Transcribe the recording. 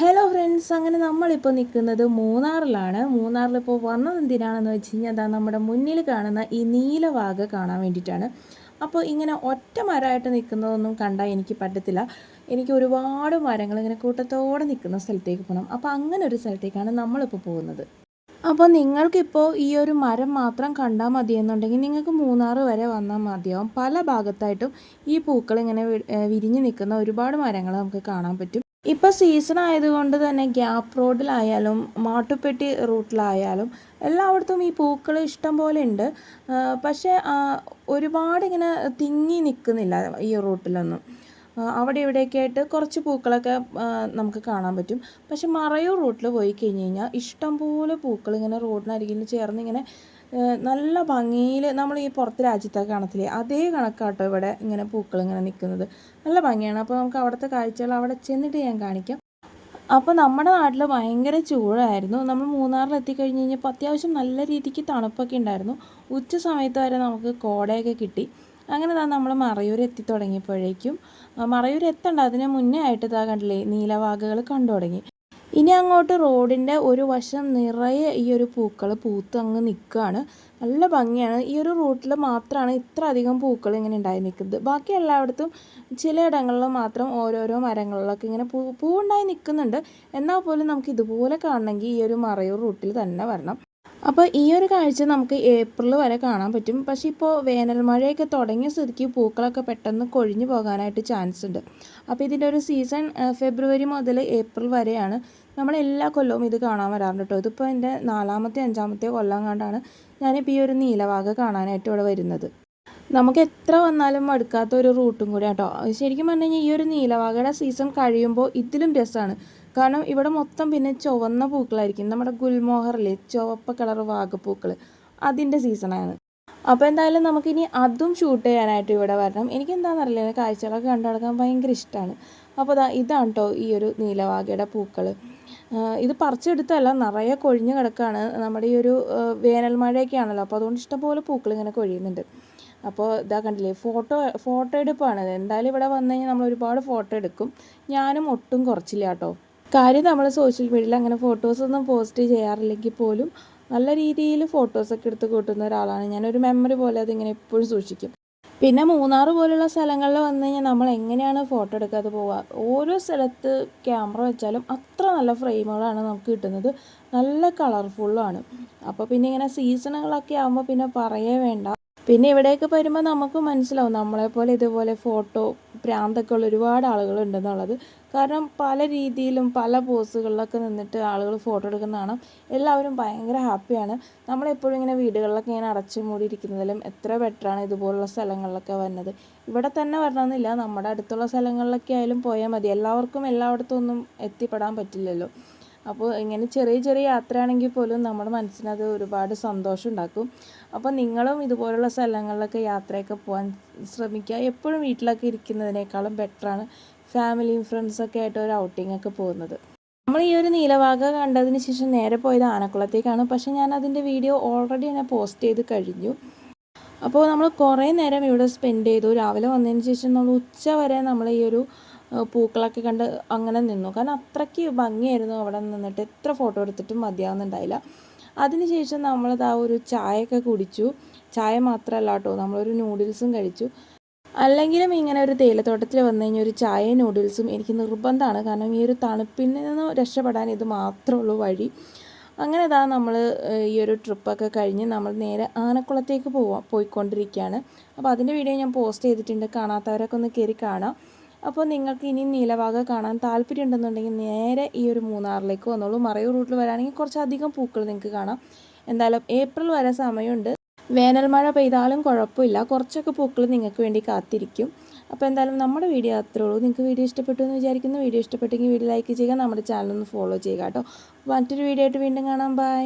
Hello friends അങ്ങനെ നമ്മളിപ്പോൾ നിൽക്കുന്നത് മൂന്നാറിലാണ്. മൂന്നാറിലിപ്പോൾ വന്നത് എന്തിനാണെന്ന് വെച്ച് കഴിഞ്ഞാൽ അതാ നമ്മുടെ മുന്നിൽ കാണുന്ന ഈ നീലവാഗ കാണാൻ വേണ്ടിയിട്ടാണ്. അപ്പോൾ ഇങ്ങനെ ഒറ്റ മരമായിട്ട് നിൽക്കുന്നതൊന്നും കണ്ടാൽ എനിക്ക് പറ്റത്തില്ല. എനിക്ക് ഒരുപാട് മരങ്ങൾ ഇങ്ങനെ കൂട്ടത്തോടെ നിൽക്കുന്ന സ്ഥലത്തേക്ക് പോകണം. അപ്പോൾ അങ്ങനെ ഒരു സ്ഥലത്തേക്കാണ് നമ്മളിപ്പോൾ പോകുന്നത്. അപ്പോൾ നിങ്ങൾക്കിപ്പോൾ ഈ ഒരു മരം മാത്രം കണ്ടാൽ മതിയെന്നുണ്ടെങ്കിൽ നിങ്ങൾക്ക് മൂന്നാർ വരെ വന്നാൽ മതിയാവും. പല ഭാഗത്തായിട്ടും ഈ പൂക്കൾ ഇങ്ങനെ വിരിഞ്ഞ് നിൽക്കുന്ന ഒരുപാട് മരങ്ങൾ നമുക്ക് കാണാൻ പറ്റും. ഇപ്പോൾ സീസൺ ആയതുകൊണ്ട് തന്നെ ഗ്യാപ്പ് റോഡിലായാലും മാട്ടുപ്പെട്ടി റൂട്ടിലായാലും എല്ലായിടത്തും ഈ പൂക്കൾ ഇഷ്ടം പോലെ ഉണ്ട്. പക്ഷേ ഒരുപാട് ഇങ്ങനെ തിങ്ങി നിൽക്കുന്നില്ല ഈ റൂട്ടിലൊന്നും അവിടെ ഇവിടെയൊക്കെ ആയിട്ട് കുറച്ച് പൂക്കളൊക്കെ നമുക്ക് കാണാൻ പറ്റും. പക്ഷെ മറയൂർ റൂട്ടിൽ പോയി കഴിഞ്ഞ് കഴിഞ്ഞാൽ ഇഷ്ടംപോലെ പൂക്കൾ ഇങ്ങനെ റോഡിനരികിൽ ചേർന്ന് ഇങ്ങനെ നല്ല ഭംഗിയിൽ നമ്മൾ ഈ പുറത്ത് രാജ്യത്തൊക്കെ കാണത്തില്ലേ? അതേ കണക്കാട്ടോ ഇവിടെ ഇങ്ങനെ പൂക്കൾ ഇങ്ങനെ നിൽക്കുന്നത് നല്ല ഭംഗിയാണ്. അപ്പോൾ നമുക്ക് അവിടുത്തെ കാഴ്ചകൾ അവിടെ ചെന്നിട്ട് ഞാൻ കാണിക്കാം. അപ്പോൾ നമ്മുടെ നാട്ടിൽ ഭയങ്കര ചൂടായിരുന്നു. നമ്മൾ മൂന്നാറിൽ എത്തിക്കഴിഞ്ഞ് കഴിഞ്ഞപ്പോൾ അത്യാവശ്യം നല്ല രീതിക്ക് തണുപ്പൊക്കെ ഉണ്ടായിരുന്നു. ഉച്ച സമയത്ത് വരെ നമുക്ക് കോടയൊക്കെ കിട്ടി. അങ്ങനെ താ നമ്മൾ മറയൂർ എത്തി തുടങ്ങിയപ്പോഴേക്കും മറയൂർ എത്തണ്ട അതിന് മുന്നേ ആയിട്ട് ഇതാ കണ്ടില്ലേ നീലവാഗകൾ കണ്ടു തുടങ്ങി. ഇനി അങ്ങോട്ട് റോഡിന്റെ ഒരു വശം നിറയെ ഈ ഒരു പൂക്കൾ പൂത്ത് അങ്ങ് നിൽക്കുകയാണ് നല്ല ഭംഗിയാണ്. ഈ ഒരു റൂട്ടിൽ മാത്രമാണ് ഇത്ര അധികം പൂക്കൾ ഇങ്ങനെ ഉണ്ടായി നിൽക്കുന്നത് ബാക്കി എല്ലായിടത്തും ചിലയിടങ്ങളിൽ മാത്രം ഓരോരോ മരങ്ങളിലൊക്കെ ഇങ്ങനെ പൂ പൂവുണ്ടായി നിൽക്കുന്നുണ്ട് എന്നാൽ പോലും നമുക്ക് ഇതുപോലെ കാണണമെങ്കിൽ ഈ ഒരു മറയൂർ റൂട്ടിൽ തന്നെ വരണം. അപ്പോൾ ഈ ഒരു കാഴ്ച നമുക്ക് ഏപ്രിൽ വരെ കാണാൻ പറ്റും. പക്ഷേ ഇപ്പോൾ വേനൽ മഴയൊക്കെ തുടങ്ങിയ സ്ഥിതിക്ക് പൂക്കളൊക്കെ പെട്ടെന്ന് കൊഴിഞ്ഞു പോകാനായിട്ട് ചാൻസ് ഉണ്ട്. അപ്പോൾ ഇതിന്റെ ഒരു സീസൺ ഫെബ്രുവരി മുതൽ ഏപ്രിൽ വരെയാണ്. നമ്മൾ എല്ലാ കൊല്ലവും ഇത് കാണാൻ വരാറുണ്ട് കേട്ടോ ഇതിപ്പോൾ എന്റെ നാലാമത്തെ അഞ്ചാമത്തെ കൊല്ലം കണ്ടാണ് ഞാനിപ്പോൾ ഈ ഒരു നീലവാഗ കാണാനായിട്ട് ഇവിടെ വരുന്നത്. നമുക്ക് എത്ര വന്നാലും മടുക്കാത്ത ഒരു റൂട്ടും കൂടി കേട്ടോ ശരിക്കും പറഞ്ഞു കഴിഞ്ഞാൽ ഈ ഒരു നീലവാഗയുടെ സീസൺ കഴിയുമ്പോൾ ഇതിലും രസമാണ് കാരണം ഇവിടെ മൊത്തം പിന്നെ ചുവന്ന പൂക്കളായിരിക്കും. നമ്മുടെ ഗുൽമോഹറിലെ ചുവപ്പ് കളർ വാഗപ്പൂക്കൾ അതിന്റെ സീസണാണ് അപ്പോൾ എന്തായാലും നമുക്കിനി അതും ഷൂട്ട് ചെയ്യാനായിട്ട് ഇവിടെ വരണം. എനിക്ക് എന്താണെന്നറിയില്ല കാഴ്ചകളൊക്കെ കണ്ടു നടക്കാൻ ഭയങ്കര ഇഷ്ടമാണ് അപ്പോൾ ഇതാ ഇതാണ് കേട്ടോ ഈ ഒരു നീലവാകയുടെ പൂക്കൾ ഇത് പറിച്ചെടുത്തല്ല നിറയെ കൊഴിഞ്ഞു കിടക്കുകയാണ് നമ്മുടെ ഈ ഒരു വേനൽ മഴയൊക്കെ ആണല്ലോ അപ്പോൾ അതുകൊണ്ട് ഇഷ്ടംപോലെ പൂക്കൾ ഇങ്ങനെ കൊഴിയുന്നുണ്ട്. അപ്പോൾ ഇതാ കണ്ടില്ലേ ഫോട്ടോ ഫോട്ടോ എടുപ്പാണ്. എന്തായാലും ഇവിടെ വന്നു കഴിഞ്ഞാൽ നമ്മൾ ഒരുപാട് ഫോട്ടോ എടുക്കും. ഞാനും ഒട്ടും കുറച്ചില്ല കേട്ടോ. കാര്യം നമ്മൾ സോഷ്യൽ മീഡിയയിൽ അങ്ങനെ ഫോട്ടോസൊന്നും പോസ്റ്റ് ചെയ്യാറില്ലെങ്കിൽ പോലും നല്ല രീതിയിൽ ഫോട്ടോസൊക്കെ എടുത്ത് കൂട്ടുന്ന ഒരാളാണ്. ഞാനൊരു മെമ്മറി പോലെ അതിങ്ങനെ എപ്പോഴും സൂക്ഷിക്കും. പിന്നെ മൂന്നാർ പോലുള്ള സ്ഥലങ്ങളിൽ വന്നു കഴിഞ്ഞാൽ നമ്മൾ എങ്ങനെയാണ് ഫോട്ടോ എടുക്കാതെ പോവുക ഓരോ സ്ഥലത്ത് ക്യാമറ വെച്ചാലും അത്ര നല്ല ഫ്രെയിമുകളാണ് നമുക്ക് കിട്ടുന്നത്. നല്ല കളർഫുള്ളുമാണ് അപ്പോൾ പിന്നെ ഇങ്ങനെ സീസണുകളൊക്കെ ആകുമ്പോൾ പിന്നെ പറയേ വേണ്ട. പിന്നെ ഇവിടേക്ക് വരുമ്പോൾ നമുക്ക് മനസ്സിലാവും. നമ്മളെപ്പോലെ ഇതുപോലെ ഫോട്ടോ പ്രാന്തൊക്കെ ഉള്ള ഒരുപാട് ആളുകളുണ്ടെന്നുള്ളത് കാരണം പല രീതിയിലും പല പോസുകളിലൊക്കെ നിന്നിട്ട് ആളുകൾ ഫോട്ടോ എടുക്കുന്ന കാണാം. എല്ലാവരും ഭയങ്കര ഹാപ്പിയാണ്. നമ്മളെപ്പോഴും ഇങ്ങനെ വീടുകളിലൊക്കെ ഇങ്ങനെ അടച്ചു മൂടിയിരിക്കുന്നതിലും എത്ര ബെറ്ററാണ് ഇതുപോലുള്ള സ്ഥലങ്ങളിലൊക്കെ വരുന്നത്. ഇവിടെ തന്നെ വരണമെന്നില്ല. നമ്മുടെ അടുത്തുള്ള സ്ഥലങ്ങളിലൊക്കെ ആയാലും പോയാൽ മതി. എല്ലാവർക്കും എല്ലായിടത്തും ഒന്നും എത്തിപ്പെടാൻ പറ്റില്ലല്ലോ. അപ്പോൾ ഇങ്ങനെ ചെറിയ ചെറിയ യാത്രയാണെങ്കിൽ പോലും നമ്മുടെ മനസ്സിനത് ഒരുപാട് സന്തോഷം ഉണ്ടാക്കും. അപ്പോൾ നിങ്ങളും ഇതുപോലുള്ള സ്ഥലങ്ങളിലൊക്കെ യാത്രയൊക്കെ പോകാൻ ശ്രമിക്കുക. എപ്പോഴും വീട്ടിലൊക്കെ ഇരിക്കുന്നതിനേക്കാളും ബെറ്ററാണ് ഫാമിലിയും ഫ്രണ്ട്സൊക്കെ ആയിട്ട് ഒരു ഔട്ടിംഗ് ഒക്കെ പോകുന്നത്. നമ്മൾ ഈ ഒരു നീലവാക കണ്ടതിന് ശേഷം നേരെ പോയത് ആനക്കുളത്തേക്കാണ്. പക്ഷേ ഞാൻ അതിന്റെ വീഡിയോ ഓൾറെഡി തന്നെ പോസ്റ്റ് ചെയ്ത് കഴിഞ്ഞു. അപ്പോൾ നമ്മൾ കുറേ നേരം ഇവിടെ സ്പെൻഡ് ചെയ്തു. രാവിലെ വന്നതിന് ശേഷം നമ്മൾ ഉച്ച വരെ നമ്മൾ ഈ ഒരു പൂക്കളൊക്കെ കണ്ട് അങ്ങനെ നിന്നു. കാരണം അത്രയ്ക്ക് ഭംഗിയായിരുന്നു അവിടെ നിന്നിട്ട്. എത്ര ഫോട്ടോ എടുത്തിട്ടും മതിയാവുന്നുണ്ടായില്ല. അതിനുശേഷം നമ്മളത് ആ ഒരു ചായയൊക്കെ കുടിച്ചു. ചായ മാത്രമല്ല കേട്ടോ നമ്മളൊരു നൂഡിൽസും കഴിച്ചു. അല്ലെങ്കിലും ഇങ്ങനെ ഒരു തേയിലത്തോട്ടത്തിൽ വന്നു കഴിഞ്ഞാൽ ഒരു ചായ നൂഡിൽസും എനിക്ക് നിർബന്ധമാണ്. കാരണം ഈ ഒരു തണുപ്പിൽ നിന്ന് രക്ഷപ്പെടാൻ ഇത് മാത്രമേ ഉള്ളൂ വഴി. അങ്ങനെ ഇതാ നമ്മൾ ഈ ഒരു ട്രിപ്പൊക്കെ കഴിഞ്ഞ് നമ്മൾ നേരെ ആനക്കുളത്തേക്ക് പോവാം പോയിക്കൊണ്ടിരിക്കുകയാണ്. അപ്പോൾ അതിന്റെ വീഡിയോ ഞാൻ പോസ്റ്റ് ചെയ്തിട്ടുണ്ട്. കാണാത്തവരൊക്കെ ഒന്ന് കയറി കാണാം. അപ്പോൾ നിങ്ങൾക്ക് ഇനി നീലവാക കാണാൻ താല്പര്യം ഉണ്ടെന്നുണ്ടെങ്കിൽ നേരെ ഈ ഒരു മൂന്നാറിലേക്ക് വന്നോളൂ. മറയൂർ റൂട്ടിൽ വരാണെങ്കിൽ കുറച്ചധികം പൂക്കൾ നിങ്ങൾക്ക് കാണാം. എന്തായാലും ഏപ്രിൽ വരെ സമയമുണ്ട്. വേനൽ മഴ പെയ്താലും കുഴപ്പമില്ല. കുറച്ചൊക്കെ പൂക്കൾ നിങ്ങൾക്ക് വേണ്ടി കാത്തിരിക്കും. അപ്പോൾ എന്തായാലും നമ്മുടെ വീഡിയോ അത്രേ ഉള്ളൂ. നിങ്ങൾക്ക് വീഡിയോ ഇഷ്ടപ്പെട്ടു എന്ന് വിചാരിക്കുന്നു. വീഡിയോ ഇഷ്ടപ്പെട്ടെങ്കിൽ വീഡിയോ ലൈക്ക് ചെയ്യുക. നമ്മുടെ ചാനൽ ഒന്ന് ഫോളോ ചെയ്യുക കേട്ടോ. മറ്റൊരു വീഡിയോ ആയിട്ട് വീണ്ടും കാണാം. ബൈ.